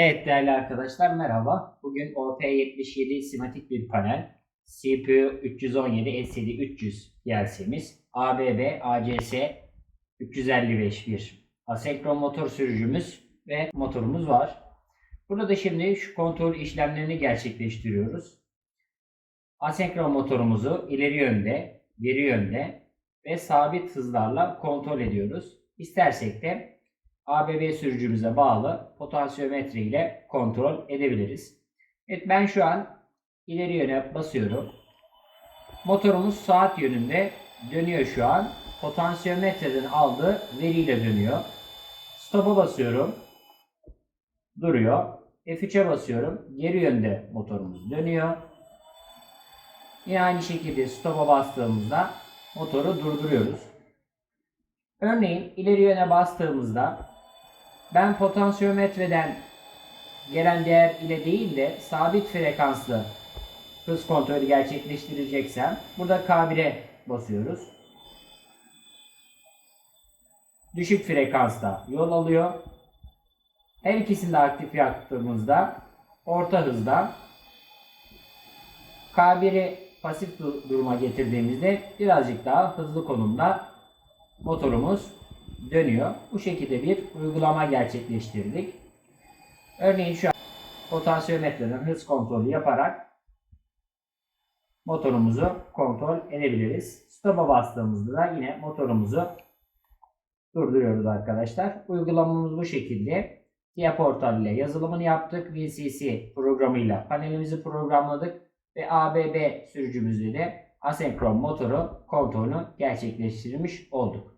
Evet değerli arkadaşlar merhaba. Bugün OP77 simatik bir panel. CPU 317 LCD 300 PLC'miz. ABB ACS 355 bir asenkron motor sürücümüz ve motorumuz var. Burada da şimdi şu kontrol işlemlerini gerçekleştiriyoruz. Asenkron motorumuzu ileri yönde, geri yönde ve sabit hızlarla kontrol ediyoruz. İstersek de ABB sürücümüze bağlı potansiyometre ile kontrol edebiliriz. Evet ben şu an ileri yöne basıyorum. Motorumuz saat yönünde dönüyor şu an. Potansiyometreden aldığı veriyle dönüyor. Stop'a basıyorum. Duruyor. F3'e basıyorum. Geri yönde motorumuz dönüyor. Yine aynı şekilde stop'a bastığımızda motoru durduruyoruz. Örneğin ileri yöne bastığımızda ben potansiyometreden gelen değer ile değil de sabit frekanslı hız kontrolü gerçekleştireceksem burada K1'e basıyoruz. Düşük frekansta yol alıyor. Her ikisini de aktif yaptığımızda orta hızda K1'i pasif du- duruma getirdiğimizde birazcık daha hızlı konumda motorumuz dönüyor. Bu şekilde bir uygulama gerçekleştirdik. Örneğin şu an potansiyometreden hız kontrolü yaparak motorumuzu kontrol edebiliriz. Stop'a bastığımızda da yine motorumuzu durduruyoruz arkadaşlar. Uygulamamız bu şekilde. TIA portal ile yazılımını yaptık. VCC programıyla panelimizi programladık ve ABB sürücümüzle de asenkron motoru kontrolünü gerçekleştirmiş olduk.